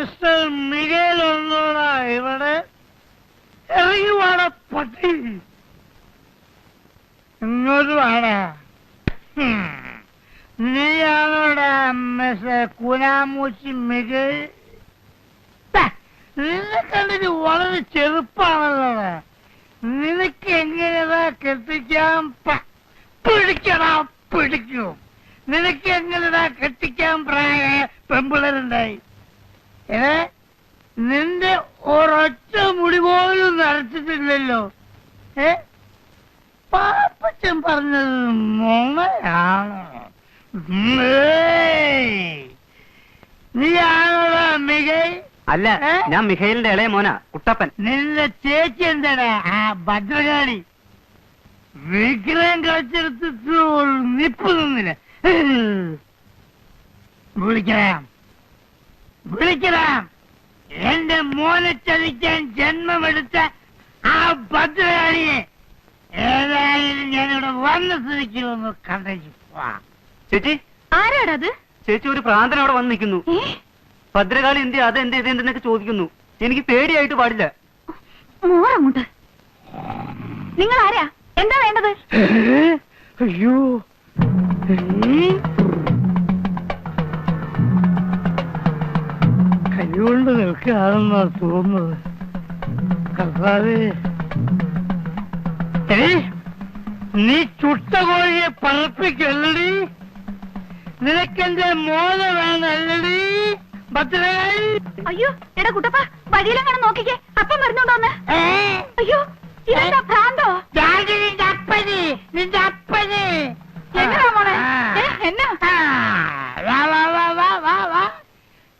Mister മികേൽ ഒന്നോടാ ഇവിടെ ഇറങ്ങി വാട പട്ടി. ഇങ്ങോട്ട് വാടാ. നീയാണോടാ മിസ്റ്റർ കുനാമൂച്ചി മികേൽ? നിന്നെ കണ്ടിട്ട് വളരെ ചെറുപ്പാണല്ലോടാ നിനക്ക് എങ്ങനെയാ കെട്ടിക്കാൻ പിടിക്കടാ പിടിക്കും. നിനക്ക് എങ്ങനെയാ കെട്ടിക്കാൻ പ്രായ പെമ്പിളരുണ്ടായി? ഏ നിന്റെ ഒരൊറ്റ മുടി പോലും നരച്ചിട്ടില്ലല്ലോ ഏ? പാപ്പച്ചൻ പറഞ്ഞത് ഏയ്. നീയാണോടാ മികൈ അല്ല ഞാൻ മിഖൈലിന്റെ ഇളയ മോന കുട്ടപ്പൻ. നിന്റെ ചേച്ചി എന്താടാ? ആ ഭദ്രകാളി. വിഗ്രഹം കളിച്ചെടുത്തിട്ട് നിപ്പ് നിന്നില്ല. വിളിക്കണം വിളിക്കണം എന്റെ മോനെ ചതിക്കാൻ ജന്മമെടുത്ത ആ ഭദ്രകാളിയെ ഏതായാലും ഞാൻ ഇവിടെ വന്ന് ഒന്ന് കണ്ടേച്ചു ചേച്ചി? ആരാടത് ചേച്ചി ഒരു പ്രാന്തൻ അവിടെ വന്ന് നിൽക്കുന്നു. ഭദ്രകാളി എന്ത് അത് എന്ത് ഇത് എന്തെന്നൊക്കെ ചോദിക്കുന്നു. എനിക്ക് പേടിയായിട്ട് പാടില്ല. മോറങ്ങോട്ട്. നിങ്ങൾ ആരാ എന്താ വേണ്ടത്? അയ്യോ. കൈകൊണ്ട് നിൽക്കുകയാണെന്നാ തോന്നുന്നത്. കർത്താവേ നീ ചുട്ട കോഴിയെ പറപ്പിക്കല്ലടി? നിനക്കെന്റെ മോന വേണല്ലടി? അയ്യോ എടാ കുട്ടപ്പ വഴിയിലെങ്ങനെ നോക്കിക്കേ. അപ്പം വരുന്നുണ്ടോന്ന് അയ്യോ ഇതെന്താ ഭ്രാന്തോ? നിന്റെ അപ്പന്. എന്നതാ മോളെ എന്നാ ആ, വാ, വാ, വാ, വാ, വാ, വാ.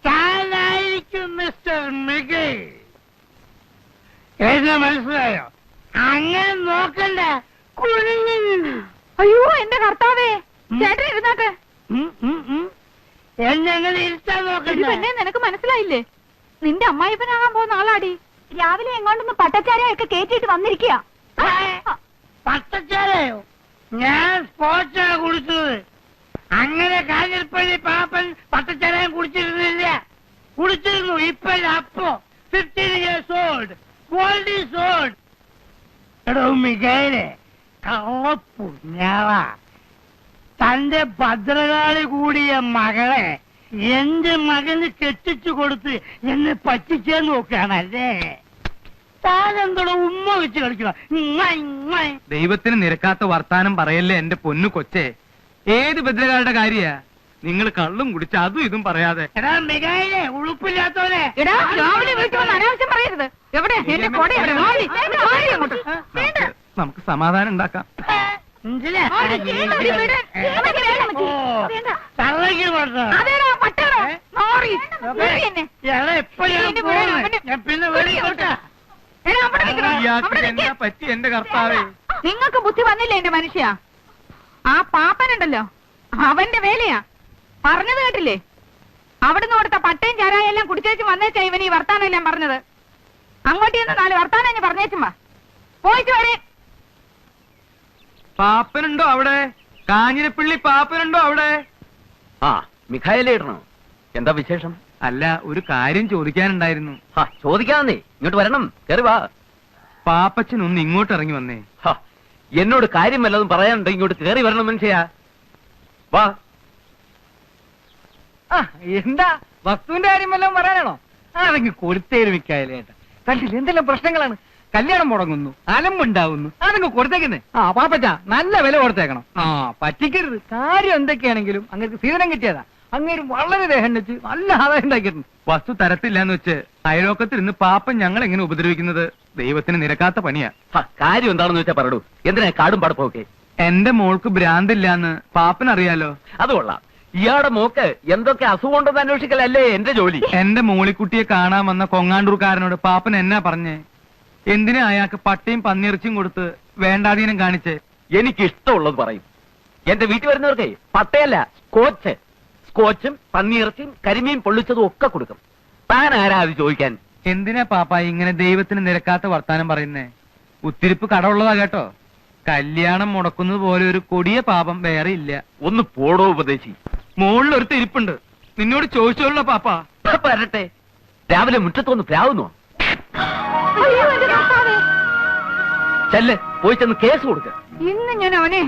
താനായിരിക്കും മിസ്റ്റർ മികൈ. എന്നെ മനസ്സിലായോ? അങ്ങനെ നോക്കണ്ട. നിന്ന്. അയ്യോ എന്റെ കർത്താവേ. ചേട്ടൻ ഇരുന്നാട്ടെ ഇരുത്താൻ നോക്കണ്ട. പെണ്ണെ നിനക്ക് മനസ്സിലായില്ലേ? നിന്റെ അമ്മായിപ്പനാകാൻ പോകുന്ന ആളാടി. രാവിലെ എങ്ങോട്ടൊന്ന് പട്ടച്ചാരയൊക്കെ കേറ്റിട്ട് വന്നിരിക്കുക പട്ടച്ചാരയോ? ഞാൻ സ്പോർട്സാണ് കുടിച്ചത്. അങ്ങനെ കാഞ്ഞിരപ്പള്ളി പാപ്പൻ പട്ടച്ചാരയും കുടിച്ചിരുന്നില്ല. കുടിച്ചിരുന്നു. ഇപ്പല്ല അപ്പോ. Fifteen years old gold is old എടോ മികയിലെ കള്ളപ്പുഞ്ഞാള തന്റെ ഭദ്രകാളി കൂടിയ മകളെ എന്റെ മകന് കെട്ടിച്ചു കൊടുത്ത് എന്നെ പറ്റിച്ചേ നോക്കുകയാണല്ലേ? താനെന്തോടെ ഉമ്മ വെച്ച് ഇങ്ങ. ദൈവത്തിന് നിരക്കാത്ത വർത്താനം പറയല്ലേ എന്റെ പൊന്നു കൊച്ചേ? ഏത് ഭദ്രകാളുടെ കാര്യ? നിങ്ങൾ കള്ളും കുടിച്ച് അതും ഇതും പറയാതെ. എടാ മികായിലെ ഉളുപ്പില്ലാത്തവനെ. എടാ രാവിലെ വീട്ടിൽ വന്ന് അനാവശ്യം പറയരുത്. എവിടെ? എന്റെ കൊട എവിടെ? വാടി, വാടി അങ്ങോട്ട്. വേണ്ട. നമുക്ക് സമാധാനം ഉണ്ടാക്കാം. വേണ്ട, വാടി, അതേടാ പട്ടേടാ എന്നെ. എടാ, അവിടെ നിൽക്കണം. ഇയാൾക്ക് നിൽക്ക്. പറ്റി എന്റെ കർത്താവേ? നിങ്ങൾക്ക് ബുദ്ധി വന്നില്ലേ എന്റെ മനുഷ്യ? ആ പാപ്പനുണ്ടല്ലോ. അവന്റെ വേലയാ. പറഞ്ഞത് കേട്ടില്ലേ? അവിടുന്ന് കൊടുത്ത പട്ടയും ചാരായം എല്ലാം കുടിച്ചേച്ച് വന്നേച്ചാ ഇവൻ ഈ വർത്താനം എല്ലാം പറഞ്ഞത്. അങ്ങോട്ട് ചെന്ന് നാല് വർത്താനം ഞാൻ പറഞ്ഞേച്ചും വാ. പോയിട്ട് വരെ. പാപ്പനുണ്ടോ അവിടെ? കാഞ്ഞിരപ്പള്ളി പാപ്പനുണ്ടോ അവിടെ? ആ മിഖായലേ ഇടണോ? എന്താ വിശേഷം? അല്ല ഒരു കാര്യം ചോദിക്കാനുണ്ടായിരുന്നു. ഹാ ചോദിക്കാന്നേ ഇങ്ങോട്ട് വരണം. കേറി വാ. പാപ്പച്ചൻ ഒന്ന് ഇങ്ങോട്ട് ഇറങ്ങി വന്നേ. ഹാ, എന്നോട് കാര്യം വല്ലതും പറയാനുണ്ടോ ഇങ്ങോട്ട് കേറി വരണം മനുഷ്യ. വാ. എന്താ? വസ്തുവിന്റെ കാര്യം വല്ലതും പറയാനാണോ? അതെങ്കിൽ കൊടുത്തേരും ഇക്കായാലേട്ട കണ്ടില്ല? എന്തെല്ലാം പ്രശ്നങ്ങളാണ്? കല്യാണം മുടങ്ങുന്നു അലമ്പുണ്ടാവുന്നു അതങ്ങ് കൊടുത്തേക്കുന്നേ. ആ പാപ്പച്ച നല്ല വില കൊടുത്തേക്കണം. ആ പറ്റിക്കരുത്. കാര്യം എന്തൊക്കെയാണെങ്കിലും അങ്ങനെ സീതനം കിട്ടിയതാ. അങ്ങേര് വളരെ ദേഹം വെച്ച് നല്ല ആദായം ഉണ്ടാക്കിയിട്ടുണ്ട്. വസ്തു തരത്തില്ല എന്ന് വെച്ച് അയലോക്കത്തിൽ നിന്ന് പാപ്പൻ ഞങ്ങൾ എങ്ങനെ ഉപദ്രവിക്കുന്നത്? ദൈവത്തിന് നിരക്കാത്ത പണിയാ. ഹാ, കാര്യം എന്താണെന്ന് വെച്ചാ പറയൂ എന്തിനാ കാടും പടപ്പൊക്കെ എന്റെ മോൾക്ക് ഭ്രാന്തില്ലാന്ന് പാപ്പൻ അറിയാലോ അത് കൊള്ളാം. ഇയാളുടെ മോക്ക് എന്തൊക്കെ അസുഖം ഉണ്ടെന്ന് അന്വേഷിക്കലല്ലേ എന്റെ ജോലി? എന്റെ മൂളിക്കുട്ടിയെ കാണാൻ വന്ന കൊങ്ങാണ്ടൂർക്കാരനോട് പാപ്പൻ എന്നാ പറഞ്ഞേ? എന്തിനാ അയാൾക്ക് പട്ടിയും പന്നിയിറച്ചിയും കൊടുത്ത് വേണ്ടാധീനം കാണിച്ചേ? എനിക്ക് ഇഷ്ടമുള്ളത് പറയും. എന്റെ വീട്ടിൽ വരുന്നവർക്ക് പട്ടയല്ല സ്കോച്ച്. സ്കോച്ചും പന്നിയിറച്ചിയും കരിമീൻ പൊള്ളിച്ചതും ഒക്കെ കൊടുക്കും. താൻ ആരാ അത് ചോദിക്കാൻ? എന്തിനാ പാപ്പ ഇങ്ങനെ ദൈവത്തിന് നിരക്കാത്ത വർത്താനം പറയുന്നേ? ഉത്തിരിപ്പ് കടമുള്ളതാ കേട്ടോ. കല്യാണം മുടക്കുന്നത് പോലെ ഒരു കൊടിയ പാപം വേറെ ഇല്ല. ഒന്ന് പോടോ ഉപദേശി. മുകളിൽ ഒരു തിരിപ്പുണ്ട് നിന്നോട് ചോദിച്ചോളൂ പാപ്പ. വരട്ടെ രാവിലെ മുറ്റത്തൊന്ന് പ്രാവുന്നു? ചെല്ല് പോയി ചെന്ന് കേസ് കൊടുക്ക. ഇന്ന് ഞാൻ അവനെ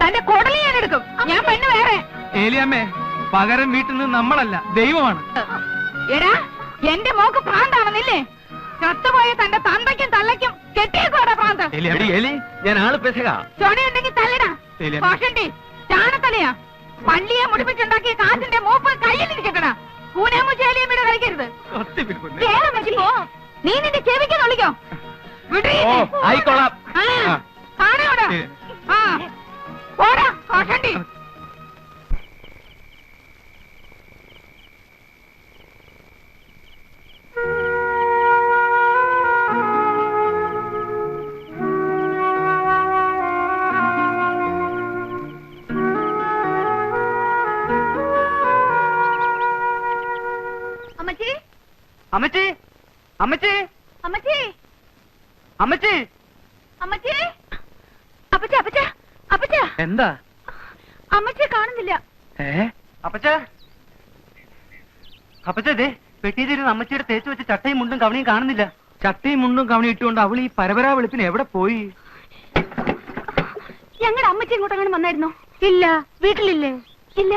തന്റെ കുടലി ഞാൻ എടുക്കും. ഞാൻ പെണ്ണ് വേറെ. ഏലിയമ്മേ പകരം വീട്ടിൽ നിന്ന് നമ്മളല്ല ദൈവമാണ്. എടാ എന്റെ മോക്ക് പ്രാന്താണെന്നില്ലേ ചത്തുപോയ തന്റെ തന്തയ്ക്കും തള്ളയ്ക്കും കെട്ടിയേക്കോടാ പ്രാന്ത്. എടി ഏലിയമ്മേ എലി ഞാൻ ആൾ പെസക ചൊണയുണ്ടെങ്കിൽ തല്ലടാ. ശരിയാ. കോഷണ്ടി ചാണത്തലയാ. പള്ളിയെ മുടിപ്പിച്ചുണ്ടാക്കിയ കാറ്റിന്റെ മൂപ്പ് കയ്യിലിരിക്കട്ടടാ കൂനാമുചേലിയമ്മയുടെ കളിക്കരുത് ഒത്തിപ്പിടിക്കുന്നു. കേളം വെച്ച് പോ. നീ നിന്റെ ചെവിക്ക് ഒളിക്കോ വിടീ. ഓ ആയിക്കോളാം. ആ. കാണാവിടെ ശരി. ആ. പോടാ കോഷണ്ടി അമ്മച്ചി? അമ്മച്ചി? അമ്മച്ചി? അമ്മച്ചി? അമ്മച്ചി? അപ്പച്ച അപ്പച്ച അപ്പച്ച. എന്താ? അമ്മച്ചി കാണുന്നില്ല. ഏ? അപ്പച്ച? അപ്പച്ചേ പെട്ടിയിലിരുന്ന് അമ്മച്ചിയുടെ തേച്ചു വെച്ച ചട്ടയും മുണ്ടും കവണിയും കാണുന്നില്ല. ചട്ടയും മുണ്ടും കവണി ഇട്ടുകൊണ്ട് അവൾ ഈ പരപരാ വെളുപ്പിന് എവിടെ പോയി? ഞങ്ങളുടെ അമ്മച്ചി ഇങ്ങോട്ടങ്ങനെ വന്നായിരുന്നോ? ഇല്ല. വീട്ടിലില്ലേ? ഇല്ല.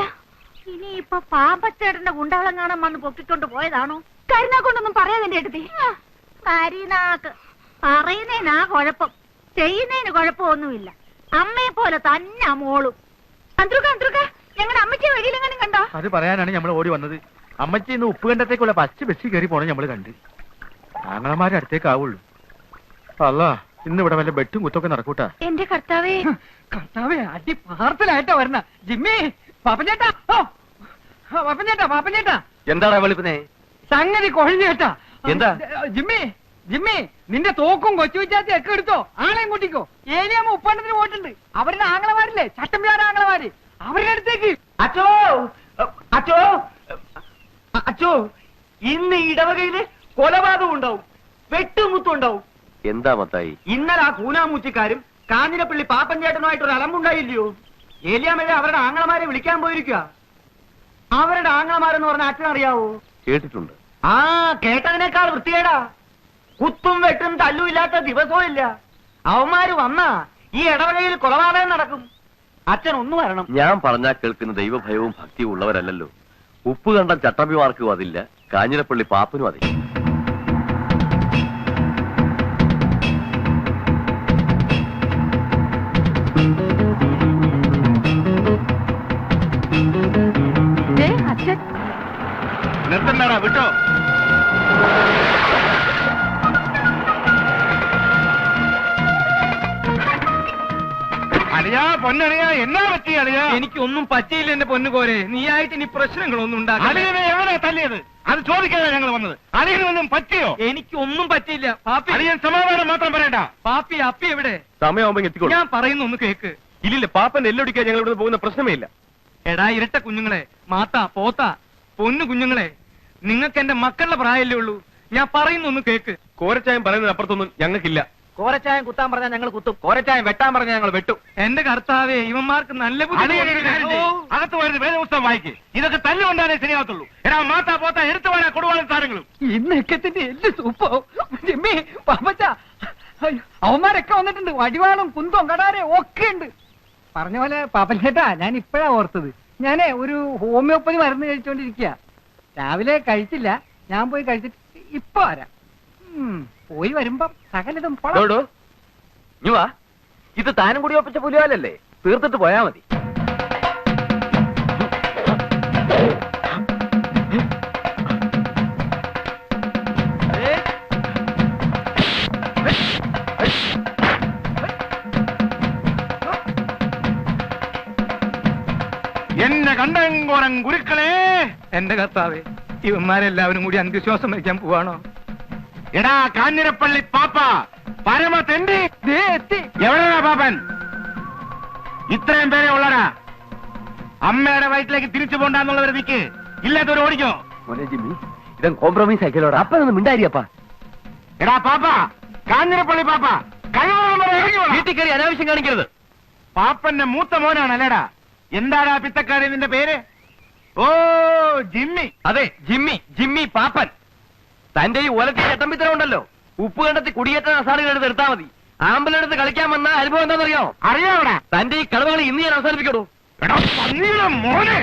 ഇനി ഇപ്പൊ പാമ്പച്ചേട്ടന്റെ ഗുണ്ടാളം കാണാൻ വന്ന് പൊക്കിക്കൊണ്ട് പോയതാണോ? കരുനാക്കൊണ്ടൊന്നും പറയാതെ എടുത്തി കരിനാക്ക്. പറയുന്നതിനാ കുഴപ്പം. ചെയ്യുന്നതിന് കുഴപ്പമൊന്നുമില്ല. അമ്മയെ പോലെ തന്നെ മോളും. അന്ത്രുക അന്ത്രുക ഞങ്ങളുടെ അമ്മച്ചി വഴിയിലെങ്ങനെ കണ്ടോ? അത് പറയാനാണ് നമ്മൾ ഓടി വന്നത്. അമ്മച്ചി ഇന്ന് ഉപ്പുകണ്ടത്തേക്കുള്ള ഫസ്റ്റ് ബസ്സിൽ കയറി പോണേ നമ്മൾ കണ്ട്. ആങ്ങളമാരുടെ അടുത്തേക്ക് ആവുള്ളൂ. അല്ല ഇന്ന് ഇവിടെ വല്ല ബെട്ടും കുത്തൊക്കെ നടക്കൂട്ടാ? എന്റെ കർത്താവേ. കർത്താവേ അടി പാർത്തലായിട്ടാ വരണ ജിമ്മി പാപ്പഞ്ചേട്ടാ ഓ. പാപ്പഞ്ചേട്ടാ പാപ്പഞ്ചേട്ടാ എന്താടാ വെളുപ്പിനെ? സംഗതി കൊഴിഞ്ഞു കേട്ടാ. എന്താ? ജിമ്മി ജിമ്മി നിന്റെ തോക്കും കൊച്ചു വിച്ചാത്തി ഒക്കെ എടുത്തോ? ആളെയും കൂട്ടിക്കോ. ഏലിയാമ്മ ഉപ്പണ്ടത്തിന് പോയിട്ടുണ്ട്. അവരുടെ ആങ്ങളമാരില്ലേ? ചട്ടമ്പിയാർ ആങ്ങളമാര്. അവരുടെ അടുത്തേക്ക്. അച്ചോ അച്ചോ അച്ചോ ഇന്ന് ഇടവകയിൽ കൊലപാതകം ഉണ്ടാവും. വെട്ടുമുത്തും ഉണ്ടാവും. എന്താ മത്തായി? ഇന്നലെ ആ കൂനാമൂച്ചിക്കാരും കാഞ്ഞിരപ്പള്ളി പാപ്പഞ്ചേട്ടനുമായിട്ടൊരു അലമ്പുണ്ടായില്ലയോ? ഏലിയാമ്മയെ അവരുടെ ആങ്ങളമാരെ വിളിക്കാൻ പോയിരിക്കുക അവരുടെ ആങ്ങളമാരെന്ന് പറഞ്ഞ അച്ഛൻ അറിയാവോ കേട്ടിട്ടുണ്ട്. ആ കേട്ടതിനേക്കാൾ വൃത്തികേടാ. കുത്തും വെട്ടും തല്ലും ഇല്ലാത്ത ദിവസവും ഇല്ല. അവന്മാര് വന്നാ ഈ ഇടവകയിൽ കൊലപാതകം നടക്കും. അച്ഛൻ ഒന്നും വരണം. ഞാൻ പറഞ്ഞാൽ കേൾക്കുന്ന ദൈവഭയവും ഭക്തിയും ഉള്ളവരല്ലല്ലോ. ഉപ്പ് കണ്ടം ചട്ടമ്പിമാർക്കും അതില്ല കാഞ്ഞിരപ്പള്ളി പാപ്പനും അതില്ല. നിർത്തണ്ടാടാ വിട്ടോ? അളിയാ പൊന്നളിയാ എന്നാ പറ്റി അളിയാ? എനിക്കൊന്നും പറ്റിയില്ല എന്റെ പൊന്നുകോരെ നീയായിട്ട് ഇനി പ്രശ്നങ്ങളൊന്നും ഉണ്ടാകും അളിയനെ എവനാ തല്ലിയത്? അത് ചോദിക്കാതെ ഞങ്ങൾ വന്നത്. അളിയനൊന്നും പറ്റിയോ? എനിക്കൊന്നും പറ്റിയില്ല. പാപ്പി അളിയൻ സമാധാനം മാത്രം പറയണ്ട. പാപ്പി അപ്പി എവിടെ? സമയമാകുമ്പോ എത്തിക്കോളൂ. ഞാൻ പറയുന്നു ഒന്ന് കേക്ക്. ഇല്ലില്ല പാപ്പൻ എല്ലൊടിക്കാൻ ഞങ്ങൾ ഇവിടെ പോകുന്ന പ്രശ്നമേ ഇല്ല. എടാ ഇരട്ട കുഞ്ഞുങ്ങളെ. മാത്ത പോത്ത പൊന്നു കുഞ്ഞുങ്ങളെ. നിങ്ങൾക്ക് എന്റെ മക്കളുടെ പ്രായമല്ലേ ഉള്ളൂ? ഞാൻ പറയുന്നു ഒന്ന് കേക്ക്. കോരച്ചായം പറയുന്നത് അപ്പുറത്തൊന്നും ഞങ്ങൾക്കില്ല. കോരച്ചായം കുത്താൻ പറഞ്ഞാൽ ഞങ്ങൾ കുത്തും. കോരച്ചായം വെട്ടാൻ പറഞ്ഞാൽ ഞങ്ങൾ വെട്ടും. എന്റെ കർത്താവേ ഇവന്മാർക്ക് നല്ല അകത്ത് വരുന്ന വേദപുസ്തകം വായിക്ക്. ഇതൊക്കെ തല്ലുകൊണ്ടാലേ ശരിയാകത്തുള്ളൂ. എടാ മാത്താ പോത്ത എടുത്തു വേണ കൊടുവാളും സാധനങ്ങളും. ഈ നെക്കത്തിന്റെ സൂപ്പോ. ജിമ്മി പാപ്പച്ച. അയ്യോ, അവന്മാരൊക്കെ വന്നിട്ടുണ്ട്. വടിവാളും കുന്തവും കടാരെ ഒക്കെ ഉണ്ട്. പറഞ്ഞ പോലെ പാപ്പൻ ചേട്ടാ ഞാൻ ഇപ്പഴാ ഓർത്തത്. ഞാനേ ഒരു ഹോമിയോപ്പതി മരുന്ന് കഴിച്ചോണ്ടിരിക്കുക രാവിലെ കഴിച്ചില്ല. ഞാൻ പോയി കഴിച്ചിട്ട് ഇപ്പൊ വരാം. ഉം, പോയി വരുമ്പം സകലതും പൊള ഡോഡോ ഇനി വാ. ഇത് താനും കൂടി ഒപ്പിച്ച പുലിയാലല്ലേ തീർത്തിട്ട് പോയാ മതി. എന്നെ കണ്ടങ്കോരം ഗുരുക്കളെ എന്റെ കർത്താവേ ഇവന്മാരെല്ലാവരും കൂടി അന്ത്യശ്വാസം വയ്ക്കാൻ പോവാണോ? എടാ കാഞ്ഞിരപ്പള്ളി പാപ്പ പരമ തെണ്ടി. എവിടെയാ പാപ്പൻ? ഇത്രയും പേരെ ഉള്ളടാ. അമ്മയുടെ വയറ്റിലേക്ക് തിരിച്ചു പോണ്ടാന്നുള്ളവരെ നിക്ക് ഇല്ലാത്തവർ ഓടിക്കോ. ഇതൻ കോംപ്രമൈസ് ആക്കിയല്ലോടാ. അപ്പൊ നിന്ന് മിണ്ടാരിയപ്പാ. എടാ പാപ്പ കാഞ്ഞിരപ്പള്ളി പാപ്പ. വീട്ടിൽ കയറി അനാവശ്യം കാണിക്കരുത്. പാപ്പന്റെ മൂത്ത മോനാണ് അല്ലേടാ എന്താടാ പിത്തക്കാരി നിന്റെ പേര്? ഓ ജിമ്മി. അതെ ജിമ്മി ജിമ്മി പാപ്പൻ. തന്റെ ഈ ഒലത്തി ചട്ടമ്പിത്തരം ഉണ്ടല്ലോ. ഉപ്പ് കണ്ടത്തി കുടിയേറ്റ അവസാനം എടുത്ത് എടുത്താൽ മതി. ആമ്പലെടുത്ത് കളിക്കാൻ വന്ന അനുഭവം എന്താണെന്നറിയോ? അറിയാവടാ തന്റെ ഈ കളവുകൾ ഇന്ന് ഞാൻ പന്നിയുടെ മോനെ.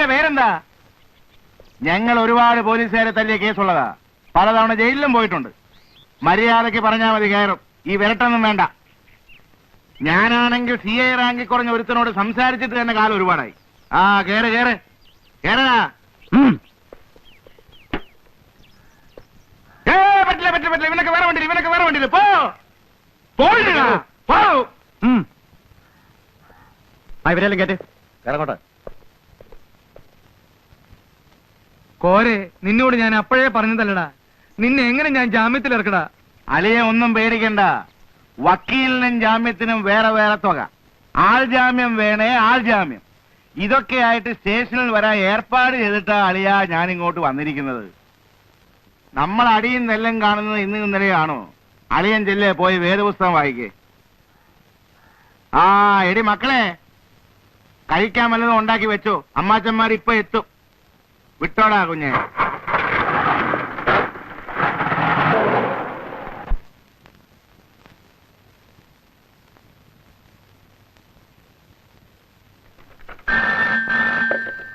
മോന്റെ പേരെന്താ? ഞങ്ങൾ ഒരുപാട് പോലീസുകാരെ തല്ലിയ കേസുള്ളതാ. പലതവണ ജയിലിലും പോയിട്ടുണ്ട്. മര്യാദയ്ക്ക് പറഞ്ഞാൽ മതി കയറും. ഈ വിരട്ടൊന്നും വേണ്ട. ഞാനാണെങ്കിൽ സി ഐ റാങ്കിൽ കുറഞ്ഞ ഒരുത്തനോട് സംസാരിച്ചിട്ട് തന്നെ കാലം ഒരുപാടായി. ആ കേറ് കേറ്. കേറടാ. പറ്റില്ല പറ്റില്ല പറ്റില്ല. ഇവനൊക്കെ വേറെ വണ്ടിയിൽ ഇവനൊക്കെ വേറെ വണ്ടിയിൽ പോ. പോയിട്ടാ പോ. ഇവരെല്ലാം കേട്ട് കിടങ്ങോട്ടെ കോരെ നിന്നോട് ഞാൻ അപ്പോഴേ പറഞ്ഞതല്ലടാ. നിന്നെ എങ്ങനെ ഞാൻ ജാമ്യത്തിൽ ഇറക്കടാ? അലിയെ ഒന്നും പേടിക്കണ്ട. വക്കീലിനും ജാമ്യത്തിനും വേറെ വേറെ തുക. ആൾ ജാമ്യം വേണേ ആൾ ജാമ്യം. ഇതൊക്കെ ആയിട്ട് സ്റ്റേഷനിൽ വരാൻ ഏർപ്പാട് ചെയ്തിട്ടാ അളിയ ഞാൻ ഇങ്ങോട്ട് വന്നിരിക്കുന്നത്. നമ്മൾ അടിയും നെല്ലും കാണുന്നത് ഇന്ന് ഇന്നലെയാണോ? അളിയൻ ചെല്ലേ പോയി വേദപുസ്തകം വായിക്കേ. ആ എടി മക്കളെ കഴിക്കാൻ വല്ലതും ഉണ്ടാക്കി വെച്ചോ. അമ്മാച്ചന്മാർ ഇപ്പൊ എത്തും. വിട്ടോടാ കുഞ്ഞെ.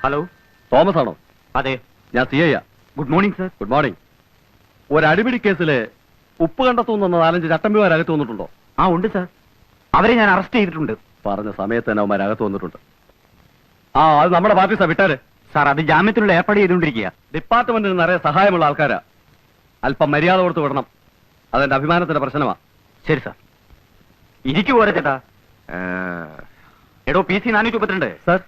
ഹലോ? തോമസ് ആണോ അതെ. ഞാൻ C I good morning sir. Good morning. ഒരു അടിപിടി കേസിൽ ഉപ്പ് കണ്ടെത്തുന്ന നാലഞ്ച് ചട്ടമ്പിമാർ അകത്ത് വന്നിട്ടുണ്ടോ? ആ ഉണ്ട് സർ. അവരെ ഞാൻ അറസ്റ്റ് ചെയ്തിട്ടുണ്ട്. പറഞ്ഞ സമയത്ത് തന്നെ അവന്മാരകത്ത് വന്നിട്ടുണ്ട്. ആ അത് നമ്മുടെ പാർട്ടി സാർ വിട്ടാൽ. സാർ അത് ജാമ്യത്തിനുള്ള ഏർപ്പാട് ചെയ്തുകൊണ്ടിരിക്കുക ഡിപ്പാർട്ട്മെന്റിന് നിറയെ സഹായമുള്ള ആൾക്കാരാ. അല്പം മര്യാദ കൊടുത്തു വിടണം. അതെന്റെ അഭിമാനത്തിന്റെ പ്രശ്നമാ. ശരി സാർ. ഇരിക്കു പോരെ ചേട്ടാ. എടോ പി സി നാനൂറ്റി മുപ്പത്തിരണ്ട്. സാർ.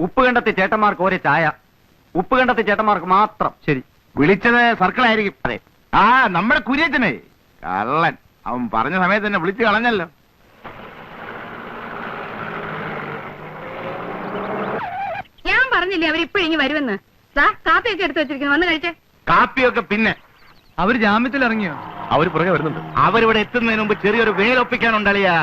ഉപ്പ് കണ്ടത്തെ ചേട്ടന്മാർക്ക് ഒരേ ചായ. ഉപ്പ് കണ്ടത്തെ ചേട്ടന്മാർക്ക് മാത്രം. ശരി. വിളിച്ചത് സർക്കിളായിരിക്കും. അതെ. ആ നമ്മുടെ കുര്യച്ചനെ. കള്ളൻ. അവൻ പറഞ്ഞ സമയത്ത് തന്നെ വിളിച്ചു കളഞ്ഞല്ലോ ഞാൻ പറഞ്ഞില്ലേ അവരിപ്പോഴിങ്ങി വരുമെന്ന്? സാ കാപ്പിയൊക്കെ എടുത്തു വെച്ചിരിക്കുന്നു. വന്ന് കഴിച്ചേ. കാപ്പിയൊക്കെ പിന്നെ. അവർ ജാമ്യത്തിൽ ഇറങ്ങിയോ? അവർ പുറകെ വരുന്നുണ്ട്. അവരിവിടെ എത്തുന്നതിന് മുമ്പ് ചെറിയൊരു വേലൊപ്പിക്കാനുണ്ടളിയാ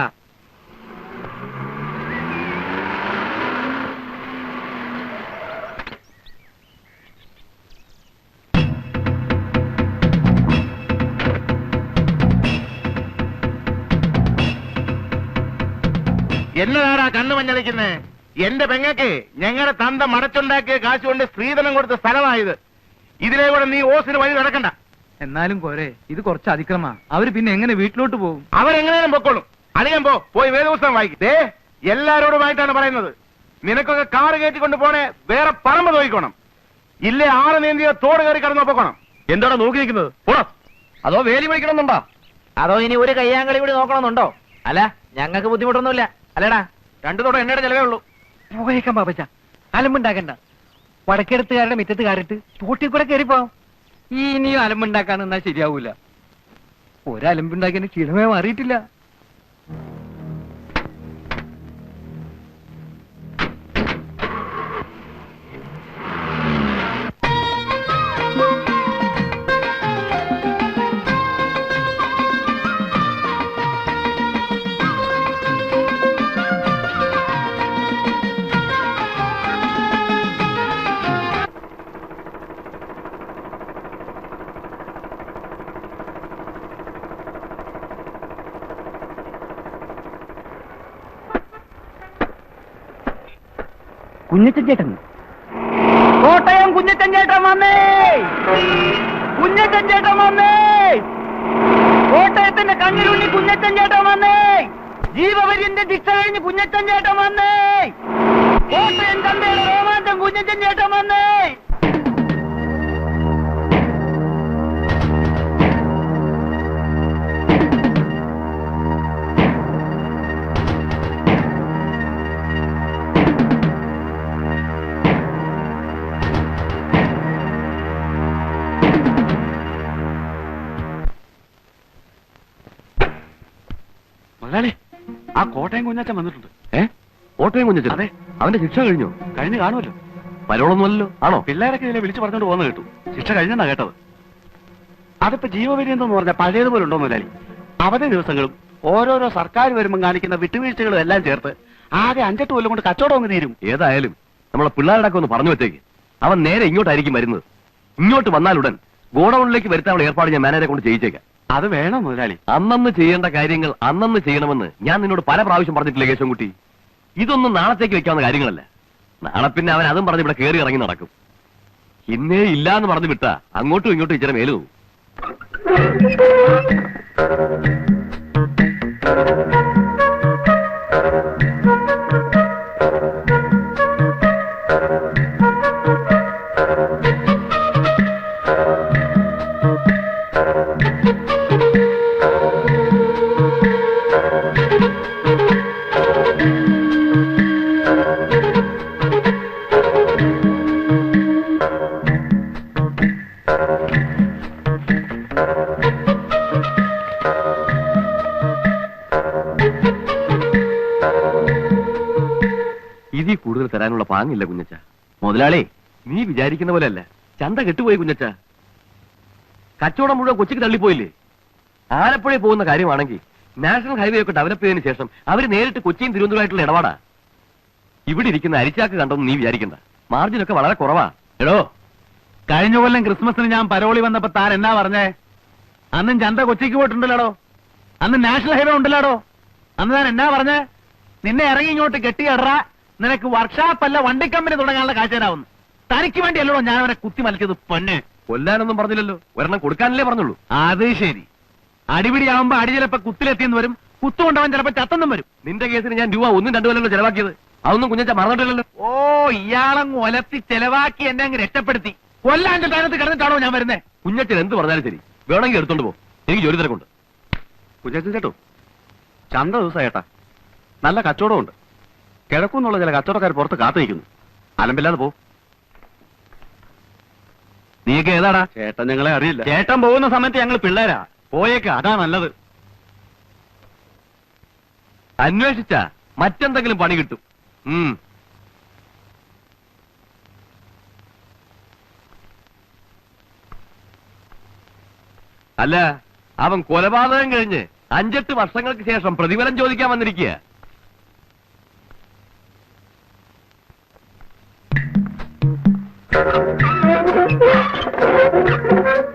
എന്നതാടാ കണ്ണു മഞ്ഞളിക്കുന്നേ എന്റെ പെങ്ങക്ക് ഞങ്ങളുടെ തന്ത മടച്ചുണ്ടാക്കിയ കാശ് കൊണ്ട് സ്ത്രീധനം കൊടുത്ത സ്ഥലമായത്. ഇതിലെ കൂടെ നീ ഓസിന് വഴി നടക്കണ്ട. എന്നാലും കോരെ ഇത് കുറച്ച് അതിക്രമാ. അവർ പിന്നെ എങ്ങനെ വീട്ടിലോട്ട് പോകും? അവരെങ്ങനെയും പൊക്കോളും. അധികം പോ പോയി വേദപുസ്തകം വായിക്കും. ദേ എല്ലാരോടുമായിട്ടാണ് പറയുന്നത്. നിനക്കൊക്കെ കാറ് കയറ്റിക്കൊണ്ട് പോണേ വേറെ പറമ്പ് നോക്കിക്കോണം ഇല്ലേ ആറ് നീന്തിയ തോട് കയറി കടന്നു പൊക്കണം എന്താണ് നോക്കി നിൽക്കുന്നത് പോടാ. അതോ വേലി വിളിക്കണമെന്നുണ്ടോ അതോ ഇനി ഒരു കയ്യാങ്കളി കൂടി നോക്കണമെന്നുണ്ടോ? അല്ല ഞങ്ങൾക്ക് ബുദ്ധിമുട്ടൊന്നുമില്ല. അല്ലേടാ രണ്ടു തോടെ എന്നയുടെ ചെലവേ ഉള്ളൂ. പോയേക്കാം ബാബച്ച അലമ്പുണ്ടാക്കണ്ട. വടക്കെടുത്തുകാരുടെ മിറ്റത്ത് കയറിട്ട് തോട്ടിൽ കൂടെ കയറിപ്പോവാം. ഇനിയും അലമ്പുണ്ടാക്കാൻ എന്നാ ശരിയാവൂല. ഒരലമ്പുണ്ടാക്കിയതിന് ചിലമേ മാറിയിട്ടില്ല. കുഞ്ഞച്ചൻ ചേട്ടൻ കോട്ടയം കുഞ്ഞച്ചൻ ചേട്ടൻ വന്നേ. കുഞ്ഞച്ചൻ ചേട്ടൻ വന്നേ. കോട്ടയത്തിന്റെ കണ്ണിലുണ്ണി കുഞ്ഞച്ചൻ ചേട്ടൻ വന്നേ. ജീവപര്യന്റെ ശിക്ഷ കഴിഞ്ഞ് കുഞ്ഞച്ചൻ ചേട്ടൻ വന്നേ. കോട്ടയം തന്റെ രോമാഞ്ചം കുഞ്ഞച്ചൻ ചേട്ടൻ വന്നേ. കോട്ടയം കുഞ്ഞാച്ചൻ വന്നിട്ടുണ്ട്. ഏ? കോട്ടയം കുഞ്ഞച്ചൻ അതെ. അവന്റെ ശിക്ഷ കഴിഞ്ഞു? കഴിഞ്ഞ് കാണുമല്ലോ. പരോളൊന്നുമല്ലോ ആണോ? പിള്ളേരൊക്കെ ഇതിനെ വിളിച്ചു പറഞ്ഞോണ്ട് പോകുന്ന കേട്ടു. ശിക്ഷ കഴിഞ്ഞെന്നാ കേട്ടത്. അതിപ്പോ ജീവപര്യന്തെന്ന് പറഞ്ഞ പഴയതുപോലെ ഉണ്ടോ മുതലാളി? അവധി ദിവസങ്ങളും ഓരോരോ സർക്കാർ വരുമ്പോൾ കാണിക്കുന്ന വിട്ടുവീഴ്ചകളും എല്ലാം ചേർത്ത് ആകെ അഞ്ചെട്ട് കൊല്ലം കൊണ്ട് കച്ചവടം അങ്ങ് തീരും. ഏതായാലും നമ്മളെ പിള്ളേരുടെ ഒന്ന് പറഞ്ഞു വെച്ചേക്ക്. അവൻ നേരെ ഇങ്ങോട്ടായിരിക്കും വരുന്നത്. ഇങ്ങോട്ട് വന്നാലുടൻ ഗോഡൌണിലേക്ക് വരുത്താനുള്ള ഏർപ്പാട് ഞാൻ മാനേജറെ കൊണ്ട് ചെയ്യിച്ചേക്കാം. അത് വേണം മുതലാളി. അന്നന്ന് ചെയ്യേണ്ട കാര്യങ്ങൾ അന്നന്ന് ചെയ്യണമെന്ന് ഞാൻ നിന്നോട് പല പ്രാവശ്യം പറഞ്ഞിട്ടില്ല കേശവൻകുട്ടി? ഇതൊന്നും നാളത്തേക്ക് വെക്കാവുന്ന കാര്യങ്ങളല്ല. നാളെ പിന്നെ അവൻ അതും പറഞ്ഞ് ഇവിടെ കയറി ഇറങ്ങി നടക്കും. ഇന്നേ ഇല്ല എന്ന് പറഞ്ഞു വിട്ടാ അങ്ങോട്ടും ഇങ്ങോട്ടും ഇച്ചിരി മേലു തരാനുള്ള പാങ്ങില്ല കുഞ്ഞച്ച. മുതലാളി നീ വിചാരിക്കുന്ന പോലെ അല്ല ചന്ത കെട്ടുപോയി കുഞ്ഞച്ച. കച്ചവടം മുഴുവൻ കൊച്ചിക്ക് തള്ളിപ്പോയില്ലേ? ആലപ്പുഴയിൽ പോകുന്ന കാര്യമാണെങ്കിൽ നാഷണൽ ഹൈവേ ഒക്കെ ഡെവലപ്പ് ചെയ്തതിനു ശേഷം അവർ നേരിട്ട് കൊച്ചിയും തിരുവനന്തപുരമായിട്ടുള്ള ഇടപാടാ. ഇവിടെ ഇരിക്കുന്ന അരിച്ചാക്ക് കണ്ടോന്ന് നീ വിചാരിക്കണ്ട. മാർജിനൊക്കെ വളരെ കുറവാ. എടോ കഴിഞ്ഞ കൊല്ലം ക്രിസ്മസിന് ഞാൻ പരോളി വന്നപ്പോ താൻ എന്നാ പറഞ്ഞേ? അന്നും ചന്ത കൊച്ചിക്ക് പോയിട്ടുണ്ടല്ലോ അന്ന് നാഷണൽ ഹൈവേ ഉണ്ടല്ലോ അന്ന് ഞാൻ എന്നാ പറഞ്ഞേ? നിന്നെ ഇറങ്ങി ഇങ്ങോട്ട് കെട്ടിയടറ. നിനക്ക് വർക്ക്ഷോപ്പ് അല്ല വണ്ടി കമ്പനി തുടങ്ങാനുള്ള കാഴ്ചരാവുന്നു തനിക്ക് വേണ്ടിയല്ലോ ഞാൻ അവനെ കുത്തി മലിച്ചത് പൊന്നെ. കൊല്ലാനൊന്നും പറഞ്ഞില്ലല്ലോ. ഒരെണ്ണം കൊടുക്കാനല്ലേ പറഞ്ഞുള്ളൂ. അത് ശരി. അടിപിടിയാവുമ്പോ അടി ചിലപ്പോ കുത്തിലെത്തിയെന്ന് വരും. കുത്തുകൊണ്ടവൻ ചിലപ്പോ ചത്തെന്നും വരും. നിന്റെ കേസിന് ഞാൻ രൂപ ഒന്നും രണ്ടു കൊല്ലല്ലോ ചെലവാക്കിയത്. അതൊന്നും കുഞ്ഞച്ച മറന്നിട്ടില്ലല്ലോ. ഓ ഇയാളെ ഒലത്തി ചെലവാക്കി എന്നെ അങ്ങ് രക്ഷപ്പെടുത്തി. കൊല്ലാൻ ചട്ടാനത്ത് കിടന്നിട്ടാണോ ഞാൻ വരുന്നേ? കുഞ്ഞച്ചൻ എന്ത് പറഞ്ഞാലും ശരി. വേണമെങ്കിൽ എടുത്തോണ്ട് പോ. എനിക്ക് ജോലി തിരക്കുണ്ട്. കുഞ്ഞച്ചൻ ചേട്ടോ ചന്ത ദിവസം ഏട്ടാ. നല്ല കച്ചവടമുണ്ട്. കിഴക്കുന്നുള്ള ചില കച്ചവടക്കാർ പുറത്ത് കാത്തു നിൽക്കുന്നു അലമ്പില്ലാതെ പോ. നീയൊക്കെ ഏതാടാ? ചേട്ടൻ ഞങ്ങളെ അറിയില്ല. ചേട്ടൻ പോകുന്ന സമയത്ത് ഞങ്ങൾ പിള്ളേരാ. പോയേക്ക അതാ നല്ലത്. അന്വേഷിച്ച മറ്റെന്തെങ്കിലും പണി കിട്ടും. ഉം. അല്ല അവൻ കൊലപാതകം കഴിഞ്ഞ് അഞ്ചെട്ട് വർഷങ്ങൾക്ക് ശേഷം പ്രതിഫലം ചോദിക്കാൻ വന്നിരിക്കുക Thank you.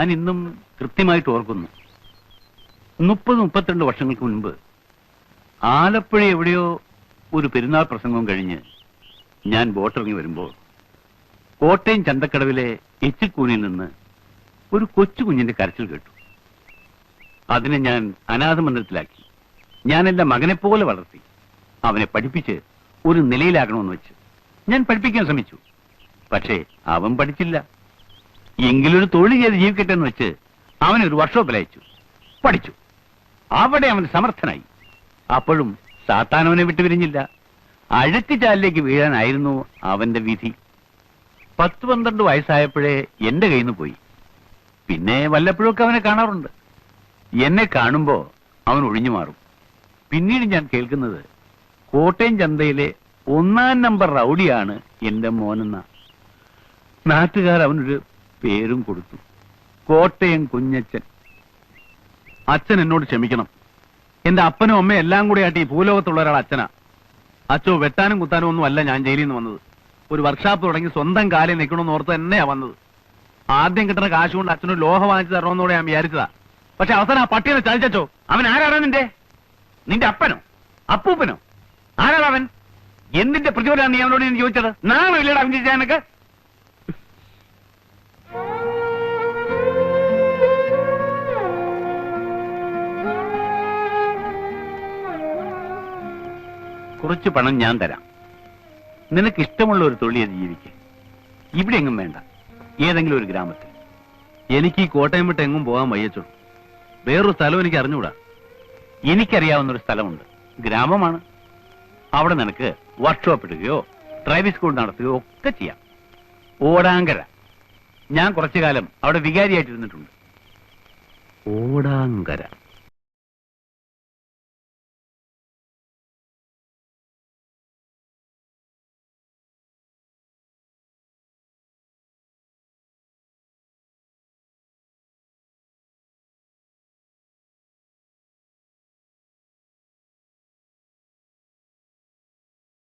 ഞാൻ ഇന്നും കൃത്യമായിട്ട് ഓർക്കുന്നു. മുപ്പത് മുപ്പത്തിരണ്ട് വർഷങ്ങൾക്ക് മുൻപ് ആലപ്പുഴ എവിടെയോ ഒരു പെരുന്നാൾ പ്രസംഗം കഴിഞ്ഞ് ഞാൻ ബോട്ടിറങ്ങി വരുമ്പോൾ കോട്ടയം ചന്തക്കടവിലെ എച്ചിക്കൂനിൽ നിന്ന് ഒരു കൊച്ചു കുഞ്ഞിന്റെ കരച്ചിൽ കേട്ടു. അതിനെ ഞാൻ അനാഥ മന്ദിരത്തിലാക്കി ഞാൻ എന്റെ മകനെ പോലെ വളർത്തി. അവനെ പഠിപ്പിച്ച് ഒരു നിലയിലാക്കണമെന്ന് വെച്ച് ഞാൻ പഠിപ്പിക്കാൻ ശ്രമിച്ചു. പക്ഷേ അവൻ പഠിച്ചില്ല. എങ്കിലൊരു തൊഴിൽ ചെയ്ത് ജീവിക്കട്ടെ എന്ന് വെച്ച് അവനൊരു വർക്ക്ഷോപ്പിൽ അയച്ചു. പഠിച്ചു. അവിടെ അവൻ സമർത്ഥനായി. അപ്പോഴും സാത്താൻ അവനെ വിട്ടുപിരിഞ്ഞില്ല അഴുക്ക് ചാലിലേക്ക് വീഴാനായിരുന്നു അവന്റെ വിധി. പത്ത് പന്ത്രണ്ട് വയസ്സായപ്പോഴേ എന്റെ കയ്യിൽ നിന്ന് പോയി. പിന്നെ വല്ലപ്പോഴൊക്കെ അവനെ കാണാറുണ്ട്. എന്നെ കാണുമ്പോ അവൻ ഒഴിഞ്ഞു മാറും. പിന്നീട് ഞാൻ കേൾക്കുന്നത് കോട്ടയം ചന്തയിലെ ഒന്നാം നമ്പർ റൗഡിയാണ് എന്റെ മോനെന്ന. നാട്ടുകാർ അവനൊരു പേരും കൊടുത്തു. കോട്ടയം കുഞ്ഞച്ചൻ അച്ഛൻ എന്നോട് ക്ഷമിക്കണം. എന്റെ അപ്പനും അമ്മയും എല്ലാം കൂടെ ആയിട്ട് ഈ ഭൂലോകത്തുള്ള ഒരാൾ അച്ഛനാ. അച്ഛോ വെട്ടാനും കുത്താനും ഒന്നും അല്ല ഞാൻ ജയിലിൽ നിന്ന് വന്നത്. ഒരു വർക്ക്ഷോപ്പ് തുടങ്ങി സ്വന്തം കാലിൽ നിൽക്കണമെന്ന് ഓർത്ത് തന്നെയാ വന്നത്. ആദ്യം കിട്ടുന്ന കാശ് കൊണ്ട് അച്ഛനൊരു ലോഹ വാങ്ങിച്ചു തരണമെന്നോടെ ഞാൻ വിചാരിച്ചതാ. പക്ഷെ അവസാനം ആ പട്ടിയെ ചതിച്ചോ അവൻ ആരാണ് നിന്റെ? നിന്റെ അപ്പനോ? അപ്പൂപ്പനോ? ആരാണ് അവൻ? എന്തിന്റെ പ്രതിഫലമാണ് നീ അവനോട് ചോദിച്ചത്? നാളെ ഇല്ലടാ അവൻ ചെയ്യാനൊക്കെ കുറച്ച് പണം ഞാൻ തരാം. നിനക്ക് ഇഷ്ടമുള്ള ഒരു തൊഴിൽ ചെയ്ത് ജീവിക്ക്. ഇവിടെ എങ്ങും വേണ്ട. ഏതെങ്കിലും ഒരു ഗ്രാമത്തിൽ. എനിക്ക് ഈ കോട്ടയം വിട്ട് എങ്ങും പോകാൻ വയ്യച്ചുള്ളൂ. വേറൊരു സ്ഥലം എനിക്ക് അറിഞ്ഞുകൂടാ. എനിക്കറിയാവുന്ന ഒരു സ്ഥലമുണ്ട്. ഗ്രാമമാണ്. അവിടെ നിനക്ക് വർക്ക്ഷോപ്പ് ഇടുകയോ ഡ്രൈവിംഗ് സ്കൂൾ നടത്തുകയോ ഒക്കെ ചെയ്യാം. ഓടാങ്കര. ഞാൻ കുറച്ചു കാലം അവിടെ വികാരിയായിട്ടിരുന്നിട്ടുണ്ട്. ഓടാങ്കര.